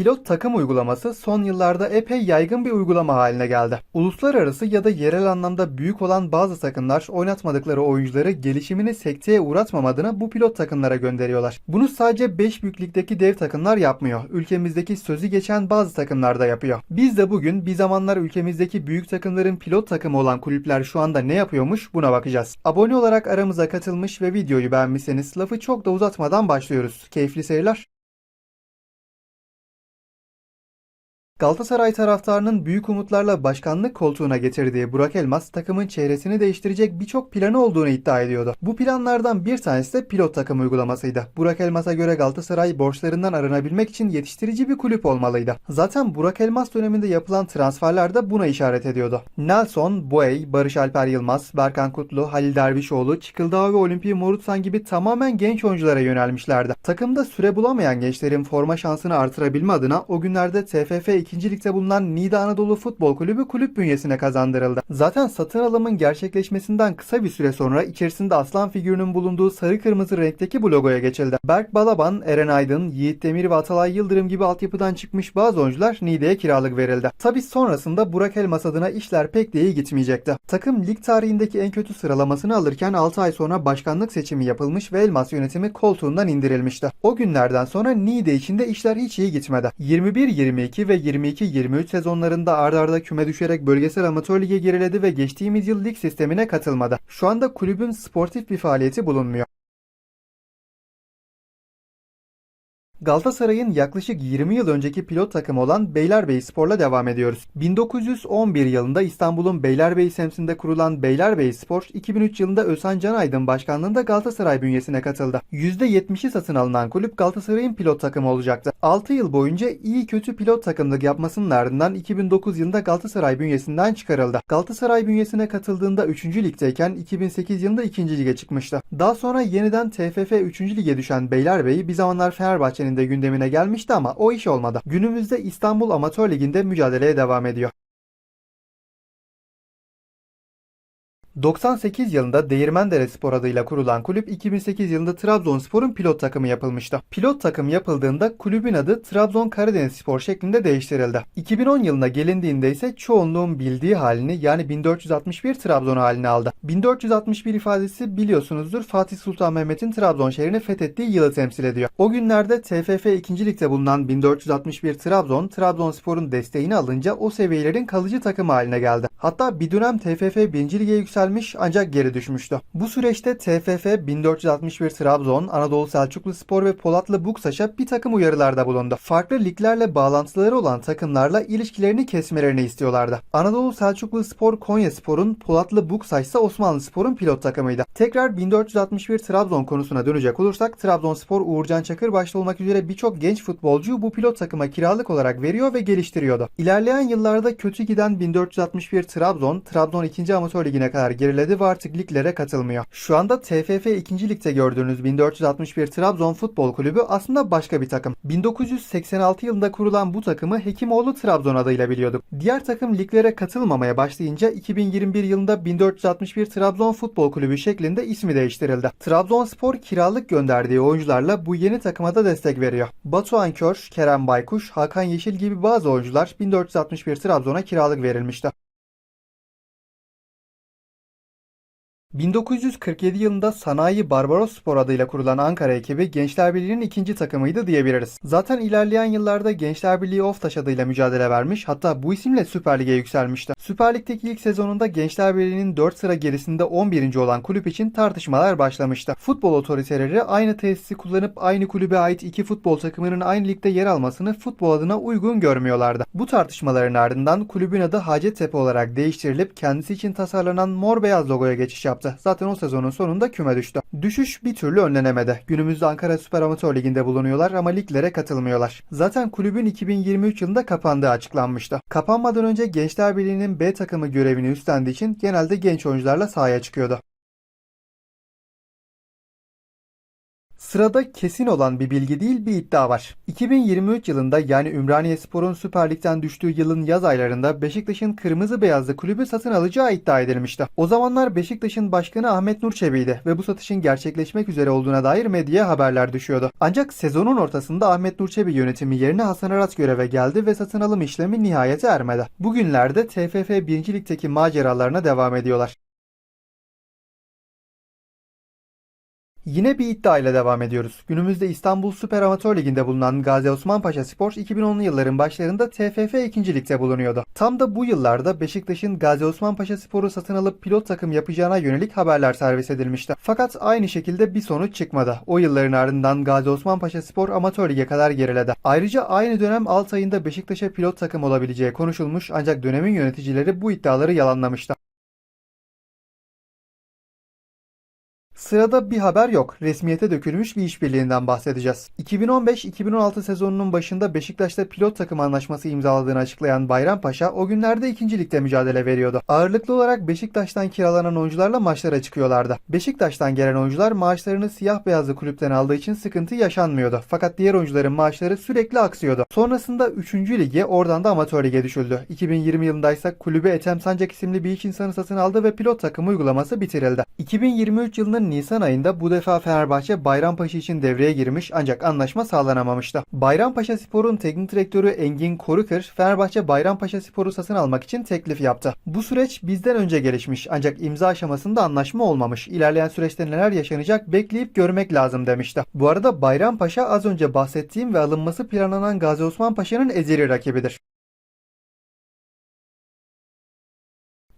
Pilot takım uygulaması son yıllarda epey yaygın bir uygulama haline geldi. Uluslararası ya da yerel anlamda büyük olan bazı takımlar oynatmadıkları oyuncuları gelişimini sekteye uğratmam adına bu pilot takımlara gönderiyorlar. Bunu sadece 5 büyüklükteki dev takımlar yapmıyor. Ülkemizdeki sözü geçen bazı takımlar da yapıyor. Biz de bugün bir zamanlar ülkemizdeki büyük takımların pilot takımı olan kulüpler şu anda ne yapıyormuş buna bakacağız. Abone olarak aramıza katılmış ve videoyu beğenmişseniz lafı çok da uzatmadan başlıyoruz. Keyifli seyirler. Galatasaray taraftarının büyük umutlarla başkanlık koltuğuna getirdiği Burak Elmas takımın çehresini değiştirecek birçok planı olduğunu iddia ediyordu. Bu planlardan bir tanesi de pilot takım uygulamasıydı. Burak Elmas'a göre Galatasaray borçlarından arınabilmek için yetiştirici bir kulüp olmalıydı. Zaten Burak Elmas döneminde yapılan transferler de buna işaret ediyordu. Nelson, Boey, Barış Alper Yılmaz, Berkan Kutlu, Halil Dervişoğlu, Çıkıldağ ve Olimpi Morutsan gibi tamamen genç oyunculara yönelmişlerdi. Takımda süre bulamayan gençlerin forma şansını artırabilme adına o günlerde TFF 2. Lig'de bulunan Niğde Anadolu Futbol Kulübü kulüp bünyesine kazandırıldı. Zaten satın alımın gerçekleşmesinden kısa bir süre sonra içerisinde aslan figürünün bulunduğu sarı kırmızı renkteki bu logoya geçildi. Berk Balaban, Eren Aydın, Yiğit Demir ve Atalay Yıldırım gibi altyapıdan çıkmış bazı oyuncular Niğde'ye kiralık verildi. Tabi sonrasında Burak Elmas adına işler pek de iyi gitmeyecekti. Takım lig tarihindeki en kötü sıralamasını alırken 6 ay sonra başkanlık seçimi yapılmış ve Elmas yönetimi koltuğundan indirilmişti. O günlerden sonra Niğde içinde işler hiç iyi gitmedi. 21-22 ve 22-23 sezonlarında ard arda küme düşerek bölgesel amatör lige geriledi ve geçtiğimiz yıl lig sistemine katılmadı. Şu anda kulübün sportif bir faaliyeti bulunmuyor. Galatasaray'ın yaklaşık 20 yıl önceki pilot takımı olan Beylerbeyispor'la devam ediyoruz. 1911 yılında İstanbul'un Beylerbeyi semtinde kurulan Beylerbeyspor, 2003 yılında Özhan Canaydın başkanlığında Galatasaray bünyesine katıldı. %70'i satın alınan kulüp Galatasaray'ın pilot takımı olacaktı. 6 yıl boyunca iyi kötü pilot takımlık yapmasının ardından 2009 yılında Galatasaray bünyesinden çıkarıldı. Galatasaray bünyesine katıldığında 3. ligdeyken 2008 yılında 2. lige çıkmıştı. Daha sonra yeniden TFF 3. lige düşen Beylerbeyi bir zamanlar Fenerbahçe'nin de gündemine gelmişti ama o iş olmadı. Günümüzde İstanbul Amatör Ligi'nde mücadeleye devam ediyor. 98 yılında Değirmendere Spor adıyla kurulan kulüp 2008 yılında Trabzonspor'un pilot takımı yapılmıştı. Pilot takım yapıldığında kulübün adı Trabzon Karadeniz Spor şeklinde değiştirildi. 2010 yılına gelindiğinde ise çoğunluğun bildiği halini yani 1461 Trabzon halini aldı. 1461 ifadesi biliyorsunuzdur Fatih Sultan Mehmet'in Trabzon şehrini fethettiği yılı temsil ediyor. O günlerde TFF 2. Lig'de bulunan 1461 Trabzon, Trabzonspor'un desteğini alınca o seviyelerin kalıcı takımı haline geldi. Hatta bir dönem TFF 1. Lig'e yükselmiş ancak geri düşmüştü. Bu süreçte TFF 1461 Trabzon, Anadolu Selçuklu Spor ve Polatlı Buksaş'a bir takım uyarılarda bulundu. Farklı liglerle bağlantıları olan takımlarla ilişkilerini kesmelerini istiyorlardı. Anadolu Selçuklu Spor Konya Spor'un, Polatlı Buksaş ise Osmanlı Spor'un pilot takımıydı. Tekrar 1461 Trabzon konusuna dönecek olursak Trabzonspor Uğurcan Çakır başta olmak üzere birçok genç futbolcuyu bu pilot takıma kiralık olarak veriyor ve geliştiriyordu. İlerleyen yıllarda kötü giden 1461 Trabzon, Trabzon 2. Amatör Ligi'ne kadar geriledi ve artık liglere katılmıyor. Şu anda TFF 2. Lig'de gördüğünüz 1461 Trabzon Futbol Kulübü aslında başka bir takım. 1986 yılında kurulan bu takımı Hekimoğlu Trabzon adıyla biliyorduk. Diğer takım liglere katılmamaya başlayınca 2021 yılında 1461 Trabzon Futbol Kulübü şeklinde ismi değiştirildi. Trabzonspor kiralık gönderdiği oyuncularla bu yeni takıma da destek veriyor. Batuhan Kör, Kerem Baykuş, Hakan Yeşil gibi bazı oyuncular 1461 Trabzon'a kiralık verilmişti. 1947 yılında Sanayi Barbaros Spor adıyla kurulan Ankara ekibi Gençler Birliği'nin ikinci takımıydı diyebiliriz. Zaten ilerleyen yıllarda Gençler Birliği Oftaş adıyla mücadele vermiş hatta bu isimle Süper Lig'e yükselmişti. Süper Lig'deki ilk sezonunda Gençler Birliği'nin 4 sıra gerisinde 11. olan kulüp için tartışmalar başlamıştı. Futbol otoriteleri aynı tesisi kullanıp aynı kulübe ait iki futbol takımının aynı ligde yer almasını futbol adına uygun görmüyorlardı. Bu tartışmaların ardından kulübün adı Hacettepe olarak değiştirilip kendisi için tasarlanan mor beyaz logoya geçiş yaptı yaptı. Zaten o sezonun sonunda küme düştü. Düşüş bir türlü önlenemedi. Günümüzde Ankara Süper Amatör Ligi'nde bulunuyorlar ama liglere katılmıyorlar. Zaten kulübün 2023 yılında kapandığı açıklanmıştı. Kapanmadan önce Gençler Birliği'nin B takımı görevini üstlendiği için genelde genç oyuncularla sahaya çıkıyordu. Sırada kesin olan bir bilgi değil bir iddia var. 2023 yılında yani Ümraniye Spor'un Süper Lig'den düştüğü yılın yaz aylarında Beşiktaş'ın kırmızı beyazlı kulübü satın alacağı iddia edilmişti. O zamanlar Beşiktaş'ın başkanı Ahmet Nur Çebi'ydi ve bu satışın gerçekleşmek üzere olduğuna dair medyaya haberler düşüyordu. Ancak sezonun ortasında Ahmet Nur Çebi yönetimi yerine Hasan Arat göreve geldi ve satın alım işlemi nihayete ermedi. Bugünlerde TFF 1. Lig'deki maceralarına devam ediyorlar. Yine bir iddia ile devam ediyoruz. Günümüzde İstanbul Süper Amatör Ligi'nde bulunan Gazi Osman Paşa Spor 2010'lu yılların başlarında TFF 2. Lig'de bulunuyordu. Tam da bu yıllarda Beşiktaş'ın Gazi Osman Paşa Spor'u satın alıp pilot takım yapacağına yönelik haberler servis edilmişti. Fakat aynı şekilde bir sonuç çıkmadı. O yılların ardından Gazi Osman Paşa Spor Amatör Lig'e kadar geriledi. Ayrıca aynı dönem Altay'ın Beşiktaş'a pilot takım olabileceği konuşulmuş ancak dönemin yöneticileri bu iddiaları yalanlamıştı. Sırada bir haber yok. Resmiyete dökülmüş bir işbirliğinden bahsedeceğiz. 2015-2016 sezonunun başında Beşiktaş'ta pilot takım anlaşması imzaladığını açıklayan Bayrampaşa o günlerde 2. ligde mücadele veriyordu. Ağırlıklı olarak Beşiktaş'tan kiralanan oyuncularla maçlara çıkıyorlardı. Beşiktaş'tan gelen oyuncular maaşlarını siyah beyazlı kulüpten aldığı için sıkıntı yaşanmıyordu. Fakat diğer oyuncuların maaşları sürekli aksıyordu. Sonrasında 3. lige oradan da amatör lige düşüldü. 2020 yılında ise kulübü Ethem Sancak isimli bir iş insanı satın aldı ve pilot takım uygulaması bitirildi. 2023 yılının Nisan ayında bu defa Fenerbahçe Bayrampaşa için devreye girmiş ancak anlaşma sağlanamamıştı. Bayrampaşa Spor'un teknik direktörü Engin Korukır, Fenerbahçe Bayrampaşa Spor'u satın almak için teklif yaptı. Bu süreç bizden önce gelişmiş ancak imza aşamasında anlaşma olmamış. İlerleyen süreçte neler yaşanacak bekleyip görmek lazım demişti. Bu arada Bayrampaşa az önce bahsettiğim ve alınması planlanan Gazi Osman Paşa'nın ezeli rakibidir.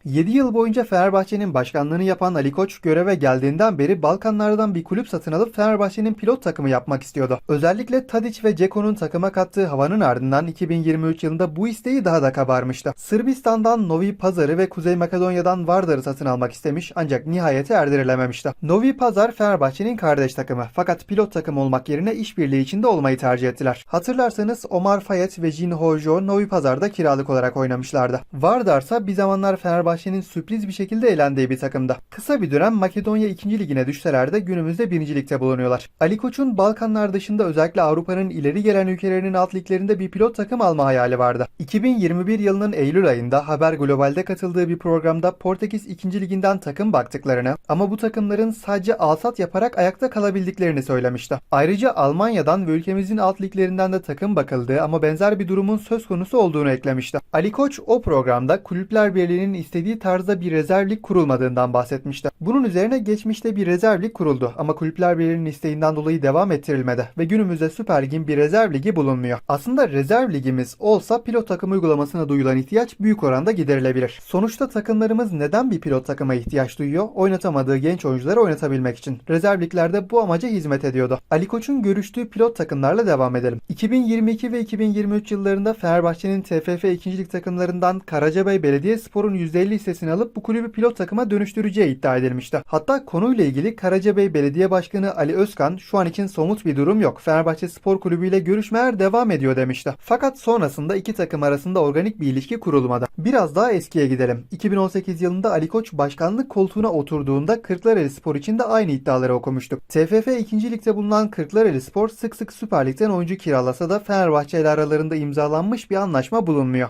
7 yıl boyunca Fenerbahçe'nin başkanlığını yapan Ali Koç göreve geldiğinden beri Balkanlardan bir kulüp satın alıp Fenerbahçe'nin pilot takımı yapmak istiyordu. Özellikle Tadic ve Ceko'nun takıma kattığı havanın ardından 2023 yılında bu isteği daha da kabarmıştı. Sırbistan'dan Novi Pazar'ı ve Kuzey Makedonya'dan Vardar'ı satın almak istemiş ancak nihayete erdirilememişti. Novi Pazar Fenerbahçe'nin kardeş takımı fakat pilot takım olmak yerine işbirliği içinde olmayı tercih ettiler. Hatırlarsanız Omar Fayet ve Jin Hojo Novi Pazar'da kiralık olarak oynamışlardı. Vardar ise bir zamanlar Fenerbahçe Fenerbahçe'nin sürpriz bir şekilde elendiği bir takımda. Kısa bir dönem Makedonya 2. ligine düşseler de günümüzde 1. ligde bulunuyorlar. Ali Koç'un Balkanlar dışında özellikle Avrupa'nın ileri gelen ülkelerinin alt liglerinde bir pilot takım alma hayali vardı. 2021 yılının Eylül ayında Haber Global'de katıldığı bir programda Portekiz 2. liginden takım baktıklarını ama bu takımların sadece alsat yaparak ayakta kalabildiklerini söylemişti. Ayrıca Almanya'dan ve ülkemizin alt liglerinden de takım bakıldığı ama benzer bir durumun söz konusu olduğunu eklemişti. Ali Koç o programda Kulüpler Birliği'nin istediği istediği tarzda bir rezerv lig kurulmadığından bahsetmişti. Bunun üzerine geçmişte bir rezerv lig kuruldu ama Kulüpler Birliği'nin isteğinden dolayı devam ettirilmedi ve günümüzde Süper Lig'in bir rezerv ligi bulunmuyor. Aslında rezerv ligimiz olsa pilot takım uygulamasına duyulan ihtiyaç büyük oranda giderilebilir. Sonuçta takımlarımız neden bir pilot takıma ihtiyaç duyuyor? Oynatamadığı genç oyuncuları oynatabilmek için. Rezerv liglerde bu amaca hizmet ediyordu. Ali Koç'un görüştüğü pilot takımlarla devam edelim. 2022 ve 2023 yıllarında Fenerbahçe'nin TFF 2. lig takımlarından Karacabey Belediyespor'un %50 listesini alıp bu kulübü pilot takıma dönüştüreceği iddia edilmişti. Hatta konuyla ilgili Karacabey Belediye Başkanı Ali Özkan şu an için somut bir durum yok. Fenerbahçe Spor Kulübü ile görüşmeler devam ediyor demişti. Fakat sonrasında iki takım arasında organik bir ilişki kurulmadı. Biraz daha eskiye gidelim. 2018 yılında Ali Koç başkanlık koltuğuna oturduğunda Kırklareli Spor için de aynı iddiaları okumuştuk. TFF 2. Lig'de bulunan Kırklareli Spor sık sık Süper Lig'den oyuncu kiralasa da Fenerbahçe ile aralarında imzalanmış bir anlaşma bulunmuyor.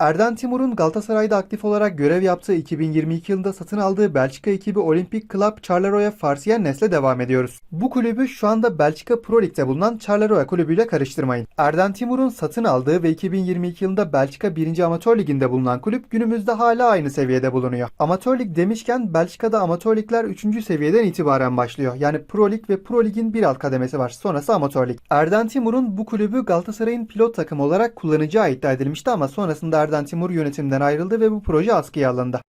Erden Timur'un Galatasaray'da aktif olarak görev yaptığı 2022 yılında satın aldığı Belçika ekibi Olympic Club Charleroi Farsiernes'le devam ediyoruz. Bu kulübü şu anda Belçika Pro Lig'de bulunan Charleroi kulübüyle karıştırmayın. Erden Timur'un satın aldığı ve 2022 yılında Belçika 1. Amatör Ligi'nde bulunan kulüp günümüzde hala aynı seviyede bulunuyor. Amatör Lig demişken Belçika'da Amatör Ligler 3. seviyeden itibaren başlıyor. Yani Pro Lig ve Pro Lig'in bir alt kademesi var. Sonrası Amatör Lig. Erden Timur'un bu kulübü Galatasaray'ın pilot takımı olarak kullanacağı iddia edilmişti ama sonrasında Erden Timur yönetimden ayrıldı ve bu proje askıya alındı.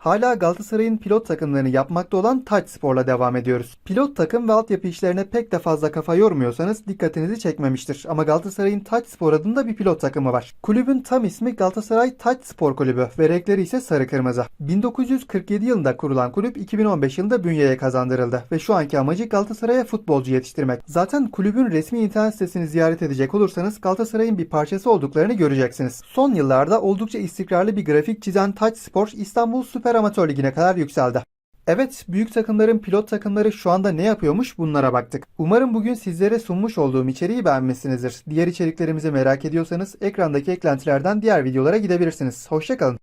Hala Galatasaray'ın pilot takımlarını yapmakta olan Taç Spor'la devam ediyoruz. Pilot takım ve altyapı işlerine pek de fazla kafa yormuyorsanız dikkatinizi çekmemiştir. Ama Galatasaray'ın Taç Spor adında bir pilot takımı var. Kulübün tam ismi Galatasaray Taç Spor Kulübü ve renkleri ise sarı kırmızı. 1947 yılında kurulan kulüp 2015 yılında bünyeye kazandırıldı ve şu anki amacı Galatasaray'a futbolcu yetiştirmek. Zaten kulübün resmi internet sitesini ziyaret edecek olursanız Galatasaray'ın bir parçası olduklarını göreceksiniz. Son yıllarda oldukça istikrarlı bir grafik çizen Taç Spor İstanbul Süper Amatör Ligi'ne kadar yükseldi. Evet, büyük takımların pilot takımları şu anda ne yapıyormuş bunlara baktık. Umarım bugün sizlere sunmuş olduğum içeriği beğenmişsinizdir. Diğer içeriklerimizi merak ediyorsanız ekrandaki eklentilerden diğer videolara gidebilirsiniz. Hoşçakalın.